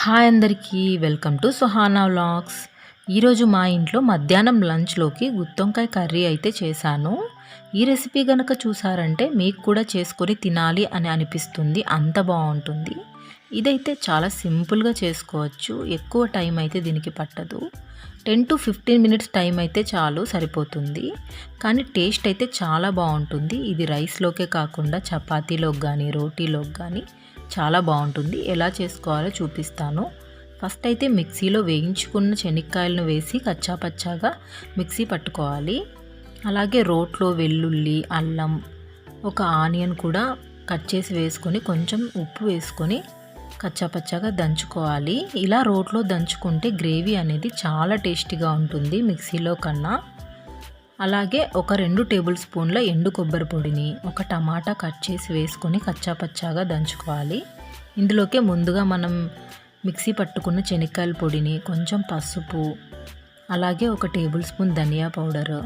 Hi అందరికీ welcome to Suhana vlogs. ఈరోజు మా ఇంట్లో మధ్యాహ్నం లంచ్లోకి గుత్తొంకాయ కర్రీ అయితే చేశాను. ఈ రెసిపీ కనుక చూసారంటే మీకు కూడా చేసుకొని తినాలి అని అనిపిస్తుంది. అంత బాగుంటుంది. ఇదైతే చాలా సింపుల్గా చేసుకోవచ్చు. ఎక్కువ టైం అయితే దీనికి పట్టదు. Ten to fifteen minutes time అయితే చాలు సరిపోతుంది. కానీ టేస్ట్ అయితే చాలా బాగుంటుంది. ఇది రైస్లోకే కాకుండా చపాతీలోకి కానీ రోటీలోకి కానీ చాలా బాగుంటుంది. ఎలా చేసుకోవాలో చూపిస్తాను. ఫస్ట్ అయితే మిక్సీలో వేయించుకున్న శనక్కాయలను వేసి కచ్చాపచ్చాగా మిక్సీ పట్టుకోవాలి. అలాగే రోట్లో వెల్లుల్లి అల్లం ఒక ఆనియన్ కూడా కట్ చేసి వేసుకొని కొంచెం ఉప్పు వేసుకొని కచ్చాపచ్చాగా దంచుకోవాలి. ఇలా రోట్లో దంచుకుంటే గ్రేవీ అనేది చాలా టేస్టీగా ఉంటుంది మిక్సీలో కన్నా. అలాగే ఒక రెండు టేబుల్ స్పూన్ల ఎండు కొబ్బరి పొడిని ఒక టమాటా కట్ చేసి వేసుకొని కచ్చాపచ్చాగా దంచుకోవాలి. ఇందులోకే ముందుగా మనం మిక్సీ పట్టుకున్న శనక్కాయల పొడిని కొంచెం పసుపు అలాగే ఒక టేబుల్ స్పూన్ ధనియా పౌడర్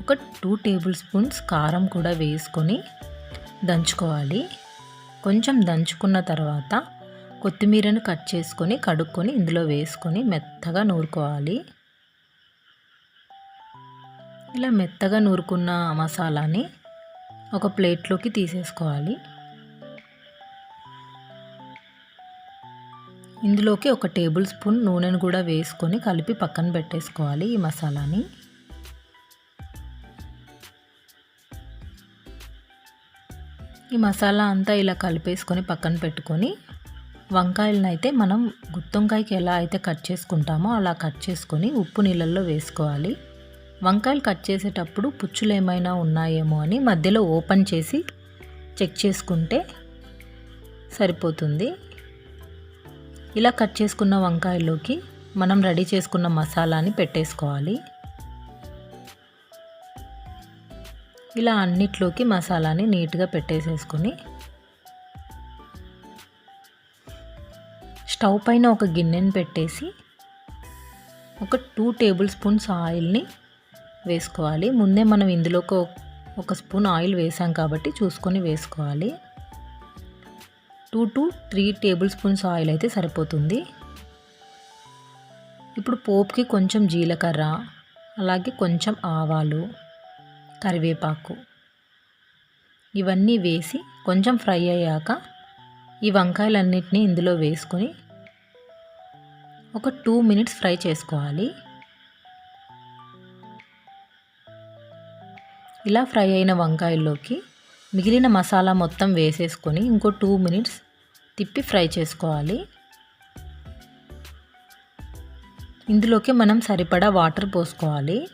ఒక టూ టేబుల్ స్పూన్స్ కారం కూడా వేసుకొని దంచుకోవాలి. కొంచెం దంచుకున్న తర్వాత కొత్తిమీరను కట్ చేసుకొని కడుక్కొని ఇందులో వేసుకొని మెత్తగా నూరుకోవాలి. ఇలా మెత్తగా నూరుకున్న మసాలాని ఒక ప్లేట్లోకి తీసేసుకోవాలి. ఇందులోకి ఒక టేబుల్ స్పూన్ నూనెను కూడా వేసుకొని కలిపి పక్కన పెట్టేసుకోవాలి ఈ మసాలాని. ఈ మసాలా అంతా ఇలా కలిపేసుకొని పక్కన పెట్టుకొని వంకాయలను అయితే మనం గుత్తొంకాయకి ఎలా అయితే కట్ చేసుకుంటామో అలా కట్ చేసుకొని ఉప్పు నీళ్ళల్లో వేసుకోవాలి. వంకాయలు కట్ చేసేటప్పుడు పుచ్చులు ఏమైనా ఉన్నాయేమో అని మధ్యలో ఓపెన్ చేసి చెక్ చేసుకుంటే సరిపోతుంది. ఇలా కట్ చేసుకున్న వంకాయల్లోకి మనం రెడీ చేసుకున్న మసాలాని పెట్టేసుకోవాలి. ఇలా అన్నిట్లోకి మసాలాని నీట్గా పెట్టేసేసుకొని స్టవ్ పైన ఒక గిన్నెని పెట్టేసి ఒక టూ టేబుల్ స్పూన్స్ ఆయిల్ని వేసుకోవాలి. ముందే మనం ఇందులోకి ఒక స్పూన్ ఆయిల్ వేసాం కాబట్టి చూసుకొని వేసుకోవాలి. Two to three tablespoons oil అయితే సరిపోతుంది. ఇప్పుడు పోపుకి కొంచెం జీలకర్ర అలాగే కొంచెం ఆవాలు కరివేపాకు ఇవన్నీ వేసి కొంచెం ఫ్రై అయ్యాక ఈ వంకాయలన్నిటిని ఇందులో వేసుకొని ఒక టూ మినిట్స్ ఫ్రై చేసుకోవాలి. ఇలా ఫ్రై అయిన వంకాయల్లోకి మిగిలిన మసాలా మొత్తం వేసేసుకొని ఇంకో టూ మినిట్స్ తిప్పి ఫ్రై చేసుకోవాలి. ఇందులోకి మనం సరిపడా వాటర్ పోసుకోవాలి.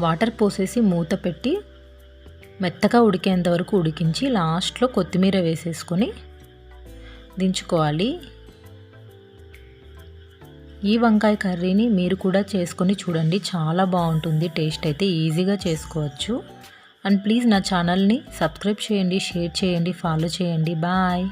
వాటర్ పోసేసి మూత పెట్టి మెత్తగా ఉడికేంత వరకు ఉడికించి లాస్ట్లో కొత్తిమీర వేసేసుకొని దించుకోవాలి. ఈ వంకాయ కర్రీని మీరు కూడా చేసుకొని చూడండి. చాలా బాగుంటుంది. టేస్ట్ అయితే ఈజీగా చేసుకోవచ్చు. అండ్ ప్లీజ్ నా ఛానల్ని సబ్స్క్రైబ్ చేయండి షేర్ చేయండి ఫాలో చేయండి. బాయ్.